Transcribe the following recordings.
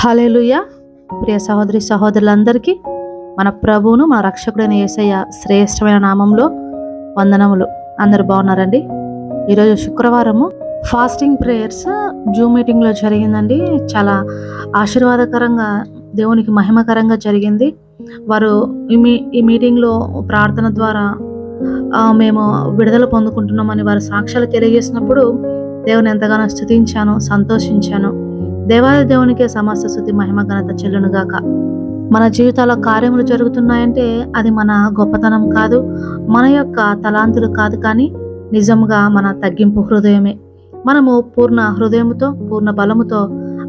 Hallelujah ప్రియ సహోదరి సహోదరులందరికీ మన ప్రభువును మన రక్షకుడైన యేసయ్య శ్రేష్టమైన నామంలో వందనములు. అందరు బాగున్నారండి? ఈరోజు శుక్రవారము. ఫాస్టింగ్ ప్రేయర్స్ జూమ్ మీటింగ్లో జరిగిందండి. చాలా ఆశీర్వాదకరంగా దేవునికి మహిమకరంగా జరిగింది. వారు ఈ మీ ఈ మీటింగ్లో ప్రార్థన ద్వారా మేము విడుదల పొందుకుంటున్నామని వారు సాక్ష్యాలు తెలియజేసినప్పుడు దేవుని ఎంతగానో స్థుతించాను సంతోషించాను. దేవాది దేవునికే సమస్త స్థుతి మహిమ ఘనత చెల్లునుగాక మన జీవితాల కార్యములు జరుగుతున్నాయంటే అది మన గొప్పతనం కాదు మన యొక్క తలాంతులు కాదు కానీ నిజంగా మన తగ్గింపు హృదయమే. మనము పూర్ణ హృదయముతో పూర్ణ బలముతో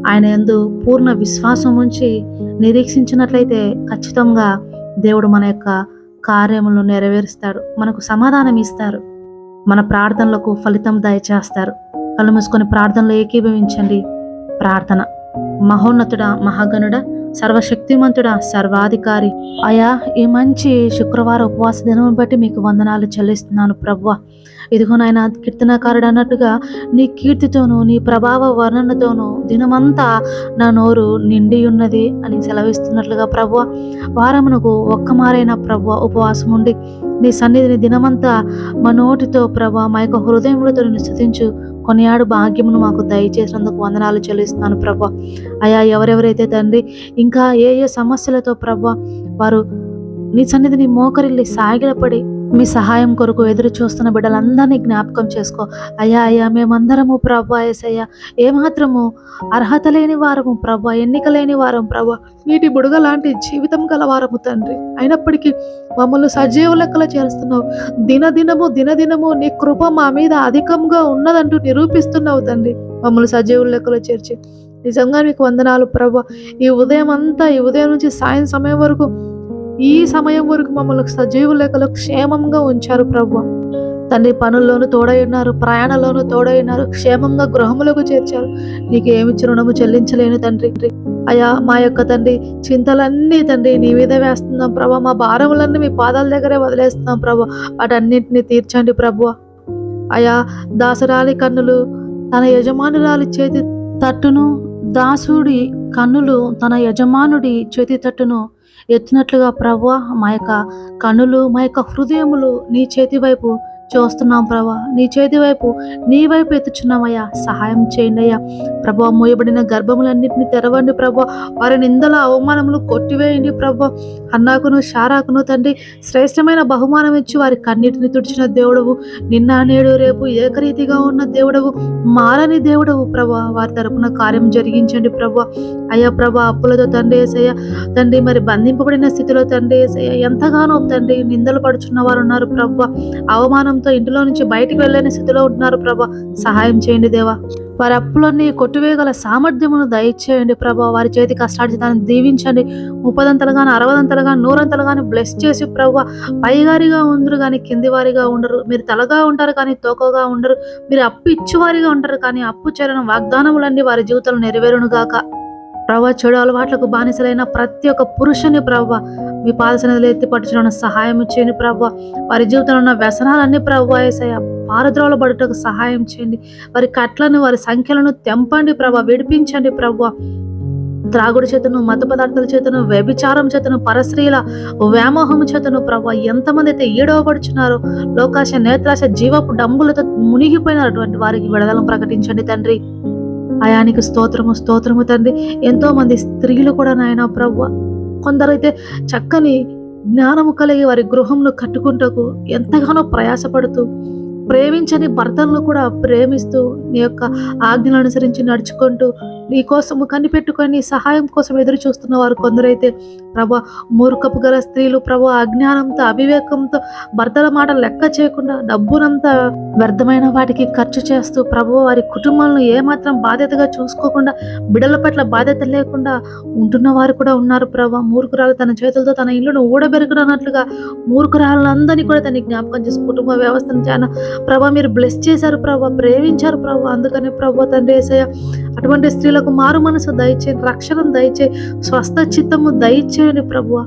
ఆయన ఎందు పూర్ణ విశ్వాసం ఉంచి నిరీక్షించినట్లయితే ఖచ్చితంగా దేవుడు మన యొక్క కార్యములను నెరవేరుస్తాడు మనకు సమాధానం ఇస్తారు మన ప్రార్థనలకు ఫలితం దయచేస్తారు. కళ్ళు మూసుకొని ప్రార్థనలో ఏకీభవించండి. ప్రార్థన. మహోన్నతుడ మహాగణుడ సర్వశక్తిమంతుడ సర్వాధికారి. అయా ఈ మంచి శుక్రవారం ఉపవాస దినం బట్టి మీకు వందనాలు చెల్లిస్తున్నాను ప్రవ్వ ఇదిగో నాయన కీర్తనకారుడు అన్నట్టుగా నీ కీర్తితోనూ నీ ప్రభావ వర్ణనతోనూ దినమంతా నా నోరు నిండి ఉన్నది అని సెలవిస్తున్నట్లుగా ప్రవ్వ వారమునకు ఒక్క మారైన ప్రవ్వ ఉపవాసం ఉండి నీ సన్నిధిని దినమంతా మా నోటితో ప్రభా మా యొక్క హృదయములతో నిన్ను స్థుతించు కొనియాడు భాగ్యమును మాకు దయచేసినందుకు వందనాలు చెల్లిస్తున్నాను ప్రభా. అయా ఎవరెవరైతే తండ్రి ఇంకా ఏ ఏ సమస్యలతో ప్రభా వారు నీ సన్నిధిని మోకరిల్లి సాగిలపడి మీ సహాయం కొరకు ఎదురు చూస్తున్న బిడ్డలందరినీ జ్ఞాపకం చేసుకో. అయ్యా అయ్యా మేమందరము ప్రభా ఏసయ్యా ఏమాత్రము అర్హత లేని వారము ప్రభా ఎన్నిక లేని వారం ప్రభా. నీటి బుడగ లాంటి జీవితం గలవారము తండ్రి. అయినప్పటికీ మమ్మల్ని సజీవ లెక్కలు చేస్తున్నావు దినదినము దినదినము నీ కృప మా మీద అధికంగా ఉన్నదంటూ నిరూపిస్తున్నావు తండ్రి. మమ్మల్ని సజీవ లెక్కలో చేర్చి. నిజంగా మీకు వందనాలు ప్రభా. ఈ ఉదయం అంతా ఈ ఉదయం నుంచి సాయం సమయం వరకు ఈ సమయం వరకు మమ్మల్ని సజీవ లేఖలో క్షేమంగా ఉంచారు ప్రభు. తండ్రి పనుల్లోనూ తోడై ఉన్నారు ప్రయాణంలోనూ తోడై ఉన్నారు క్షేమంగా గృహములకు చేర్చారు. నీకు ఏమిచ్చి రుణము చెల్లించలేను తండ్రి. అయ్యా మా యొక్క తండ్రి చింతలన్నీ తండ్రి నీ మీద వేస్తున్నాం ప్రభా. మా భారములన్నీ మీ పాదాల దగ్గరే వదిలేస్తున్నాం ప్రభు. వాటన్నింటినీ తీర్చండి ప్రభు. అయా దాసరాలి కన్నులు తన యజమానురాలి చేతి తట్టును దాసుడి కన్నులు తన యజమానుడి చేతి తట్టును ఎత్తినట్లుగా ప్రభు మా యొక్క కనులు మా యొక్క హృదయములు నీ చేతి వైపు చూస్తున్నాం ప్రభా. నీ చేతి వైపు నీ వైపు ఎత్తుచున్నామయ్యా. సహాయం చేయండి అయ్యా. ప్రభా మోయబడిన గర్భములన్నింటినీ తెరవండి ప్రభా. వారి నిందల అవమానములు కొట్టివేయండి ప్రభా. అన్నాకును షారాకును తండ్రి శ్రేష్టమైన బహుమానం ఇచ్చి వారి కన్నిటిని తుడిచిన దేవుడవు. నిన్న నేడు రేపు ఏకరీతిగా ఉన్న దేవుడవు. మారని దేవుడవు ప్రభా. వారి తరపున కార్యం జరిగించండి ప్రభా. అయ్యా ప్రభా అప్పులతో తండ్రి ఏసయ్య. తండ్రి మరి బంధింపబడిన స్థితిలో తండ్రి ఏసయ్య. ఎంతగానో తండ్రి నిందలు పడుచున్న వారు ఉన్నారు ప్రభా. అవమానం భయంతో ఇంటిలో నుంచి బయటికి వెళ్ళని స్థితిలో ఉంటున్నారు ప్రభా. సహాయం చేయండి దేవా. వారి అప్పులన్నీ కొట్టువేయగల సామర్థ్యమును దయచేయండి ప్రభా. వారి చేతి కష్టార్జితాన్ని దీవించండి. ముప్పదంతలు కానీ అరవదంతలు కానీ నూరంతలు కానీ బ్లెస్ చేసి ప్రభా పైగారిగా ఉండరు కానీ కింది వారిగా ఉండరు. మీరు తలగా ఉంటారు కానీ తోకగా ఉండరు. మీరు అప్పు ఇచ్చేవారిగా ఉంటారు కానీ అప్పు చేరిన వాగ్దానములన్నీ వారి జీవితంలో నెరవేరును గాక. ప్రభా చెడు అలవాట్లకు బానిసలైన ప్రతి ఒక్క పురుషుని ప్రభా మీ పాదసనదిలో ఎత్తి పట్టుచున్న సహాయం చేయండి ప్రభు. వారి జీవితంలో ఉన్న వ్యసనాలన్నీ ప్రభు వేసాయ పారద్రోల పడుటకు సహాయం చేయండి. వారి కట్లను వారి సంఖ్యలను తెంపండి ప్రభా విడిపించండి ప్రభు. త్రాగుడు చేతను మత పదార్థాల చేతను వ్యభిచారం చేతను పరస్త్రీల వ్యామోహం చేతను ప్రభా ఎంతమంది అయితే ఈడవబడుచున్నారో లోకాశ నేత్రాశ జీవపు డంబులతో మునిగిపోయినటువంటి వారికి విడదలను ప్రకటించండి తండ్రి. అయానికి స్తోత్రము స్తోత్రము తండ్రి. ఎంతో మంది స్త్రీలు కూడా నాయన ప్రభు కొందరైతే చక్కని జ్ఞానము కలిగి వారి గృహంను కట్టుకుంటకు ఎంతగానో ప్రయాసపడుతూ ప్రేమించని భర్తలను కూడా ప్రేమిస్తూ నీ యొక్క ఆజ్ఞలు అనుసరించి నడుచుకుంటూ నీ కోసము కనిపెట్టుకొని సహాయం కోసం ఎదురు చూస్తున్న వారు కొందరైతే ప్రభ మూర్ఖపు గల స్త్రీలు ప్రభ అజ్ఞానంతో అవివేకంతో భర్తల మాట లెక్క చేయకుండా డబ్బునంతా వ్యర్థమైన వాటికి ఖర్చు చేస్తూ ప్రభు వారి కుటుంబాలను ఏమాత్రం బాధ్యతగా చూసుకోకుండా బిడల పట్ల బాధ్యత లేకుండా ఉంటున్న వారు కూడా ఉన్నారు ప్రభ. మూర్ఖురాలు తన చేతులతో తన ఇల్లును ఊడబెరగడన్నట్లుగా మూర్ఖురాలందరినీ కూడా తన జ్ఞాపకం చేసి కుటుంబ వ్యవస్థను చాలా ప్రభ మీరు బ్లెస్ చేశారు ప్రభ ప్రేమించారు ప్రభ అందుకనే ప్రభు తండ్రి ఏసయ్య అటువంటి స్త్రీలకు మారు మనసు దయచేయండి రక్షణ దయచేయి స్వస్థ చిత్తము దయచేయండి ప్రభు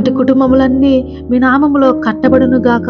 అటు కుటుంబములన్నీ మీ నామములో కట్టబడును గాక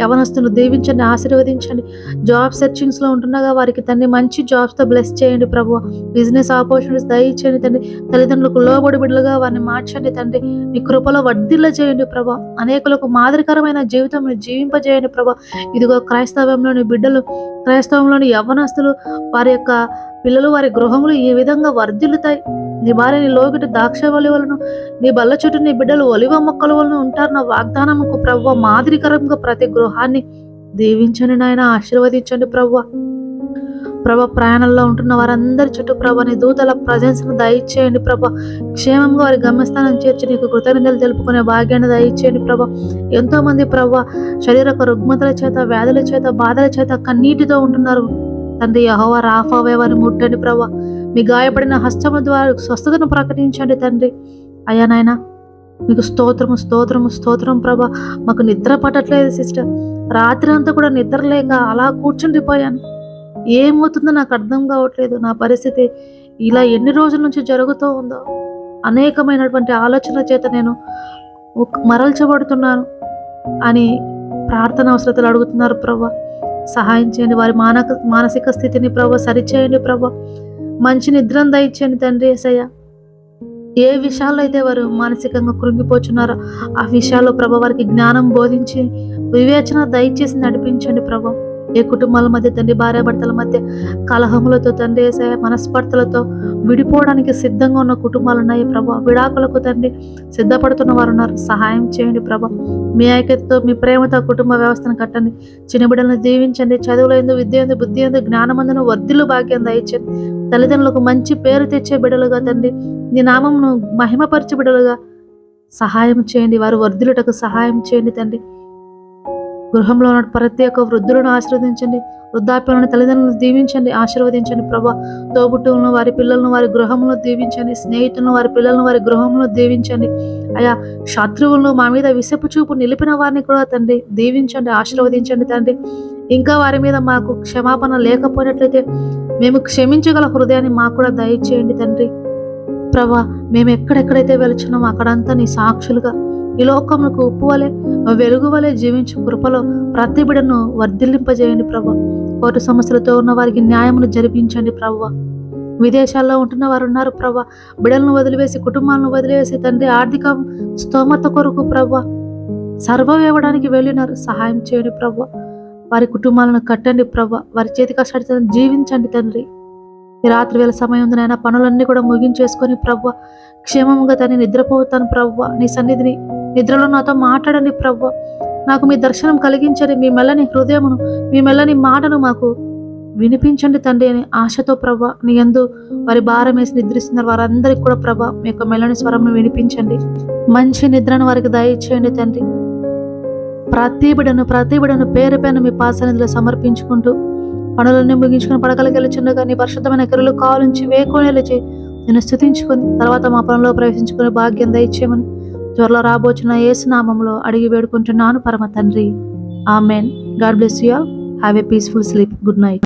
యవనస్తులు దీవించండి ఆశీర్వదించండి. జాబ్ సెర్చింగ్స్లో ఉంటుండగా వారికి తండ్రి మంచి జాబ్స్తో బ్లెస్ చేయండి ప్రభు. బిజినెస్ ఆపర్చునిటీస్ దయచేయండి తండ్రి తల్లిదండ్రులకు లోబడి బిడ్డలుగా వారిని మార్చండి తండ్రి. మీ కృపలో వర్ధిల్ల చేయండి ప్రభా. అనేకులకు మాదిరికరమైన జీవితం జీవింపజేయండి ప్రభా. ఇదిగో క్రైస్తవంలోని బిడ్డలు క్రైస్తవంలోని యవ్వనస్తులు వారి యొక్క పిల్లలు వారి గృహములు ఈ విధంగా వర్ధిల్లుతాయి. నీ భార్య నీ లోగిట ద్రాక్ష వలి వలన నీ బల్ల చుట్టూ నీ బిడ్డలు ఒలివ మొక్కల వలన ఉంటారు నా వాగ్దానముకు ప్రవ్వ మాదిరికరంగా ప్రతి గృహాన్ని దీవించండి నాయన ఆశీర్వదించండి ప్రవ్వ. ప్రభ ప్రయాణంలో ఉంటున్న వారందరి చుట్టూ ప్రభ నీ దూతల ప్రజెన్స్ను దయచేయండి ప్రభ క్షేమంగా వారి గమ్యస్థానం చేర్చి నీకు కృతజ్ఞతలు తెలుపుకునే భాగ్యాన్ని దయచేయండి ప్రభ ఎంతో మంది ప్రభ శరీరక రుగ్మతల చేత వ్యాధుల చేత బాధల చేత కన్నీటితో ఉంటున్నారు. తండ్రి యహోవ రాఫావే వారిని ముట్టండి ప్రభ మీ గాయపడిన హస్తము ద్వారా స్వస్థతను ప్రకటించండి తండ్రి. అయ్యా నాయన మీకు స్తోత్రము స్తోత్రము స్తోత్రం ప్రభ మాకు నిద్ర పట్టట్లేదు సిస్టర్. రాత్రి అంతా కూడా నిద్ర లేక అలా కూర్చుండిపోయాను ఏమవుతుందో నాకు అర్థం కావట్లేదు. నా పరిస్థితి ఇలా ఎన్ని రోజుల నుంచి జరుగుతూ ఉందో. అనేకమైనటువంటి ఆలోచన చేత నేను మరల్చబడుతున్నాను అని ప్రార్థన అవసరతలు అడుగుతున్నారు ప్రభా సహాయం చేయండి. వారి మానక మానసిక స్థితిని ప్రభు సరిచేయండి ప్రభు. మంచి నిద్రను దయచేయండి తండ్రి ఏసయ్య. ఏ విషయాల్లో అయితే వారు మానసికంగా కృంగిపోచున్నారో ఆ విషయాల్లో ప్రభా వారికి జ్ఞానం బోధించి వివేచన దయచేసి నడిపించండి ప్రభు. ఏ కుటుంబాల మధ్య తండ్రి భార్యాభర్తల మధ్య కలహములతో తండ్రి ఏసయ్య మనస్పర్ధలతో విడిపోవడానికి సిద్ధంగా ఉన్న కుటుంబాలు ఉన్నాయి ప్రభా. విడాకులకు తండ్రి సిద్ధపడుతున్న వారు ఉన్నారు. సహాయం చేయండి ప్రభా. మీ ఐక్యతతో మీ ప్రేమతో ఆ కుటుంబ వ్యవస్థను కట్టండి. చిన్నబిడ్డలను దీవించండి. చదువులో ఎందు విద్య ఎందు బుద్ధి ఎందు జ్ఞానమందును వర్ధిల్లు భాగ్యం దయచండి తల్లిదండ్రులకు మంచి పేరు తెచ్చే బిడ్డలుగా తండ్రి నీ నామమును మహిమపరచే బిడ్డలుగా సహాయం చేయండి. వారు వర్ధిల్లుటకు సహాయం చేయండి తండ్రి. గృహంలో ఉన్న ప్రతి ఒక్క వృద్ధులను ఆశీర్వదించండి. వృద్ధాప్యంలో తల్లిదండ్రులను దీవించండి. ఆశీర్వదించండి ప్రభా. తోబుట్టువులను వారి పిల్లలను వారి గృహంలో దీవించండి. స్నేహితులను వారి పిల్లలను వారి గృహంలో దీవించండి. అయా శత్రువులను మా మీద విసపు చూపు నిలిపిన వారిని కూడా తండ్రి దీవించండి ఆశీర్వదించండి తండ్రి. ఇంకా వారి మీద మాకు క్షమాపణ లేకపోయినట్లయితే మేము క్షమించగల హృదయాన్ని మాకు కూడా దయచేయండి తండ్రి. ప్రభా మేము ఎక్కడెక్కడైతే వెలుచున్నామో అక్కడంతా నీ సాక్షులుగా ఈ లోకములకు ఉప్పు వలె వెలుగు వలె జీవించు కృపలో ప్రతి బిడను వర్ధిల్లింపజేయండి ప్రభు కోర్టు సమస్యలతో ఉన్న వారికి న్యాయమును జరిపించండి ప్రభు విదేశాల్లో ఉంటున్న వారు ఉన్నారు ప్రభా బిడలను వదిలివేసి కుటుంబాలను వదిలివేసి తండ్రి ఆర్థిక స్తోమత కొరకు ప్రభా సర్వం ఇవ్వడానికి వెళ్ళినారు. సహాయం చేయండి ప్రభు వారి కుటుంబాలను కట్టండి ప్రభు వారి చేతి కష్టాన్ని జీవించండి తండ్రి. రాత్రి వేళ సమయం ఉంది నాయన పనులన్నీ కూడా ముగించేసుకొని ప్రభు క్షేమంగా తను నిద్రపోతాను ప్రభు నీ సన్నిధిని నిద్రలో నాతో మాట్లాడండి ప్రభు. నాకు మీ దర్శనం కలిగించండి మీ మెల్లని హృదయమును మీ మెల్లని మాటను మాకు వినిపించండి తండ్రి అని ఆశతో ప్రభా. నీ ఎందు వారి భారం వేసి నిద్రిస్తున్నారు వారందరికి కూడా ప్రభా మీ యొక్క మెల్లని స్వరంను వినిపించండి. మంచి నిద్రను వారికి దయచేయండి తండ్రి. ప్రతి బిడను ప్రతి బిడను పేరు పైన మీ పాసనిధిలో సమర్పించుకుంటూ పనులన్నీ ముగించుకుని పడకలకి వెళ్ళిచుండగా నీ పరిశుద్ధమైన కిరులు కావాలించి వేకోనేలు చేయి నేను స్థుతించుకొని తర్వాత మా పనుల్లో ప్రవేశించుకునే భాగ్యం దయచేయమని త్వరలో రాబోచున్న ఏసునామంలో అడిగి వేడుకుంటున్నాను పరమ తండ్రి. Amen. God bless you all. Have a peaceful sleep. Good night.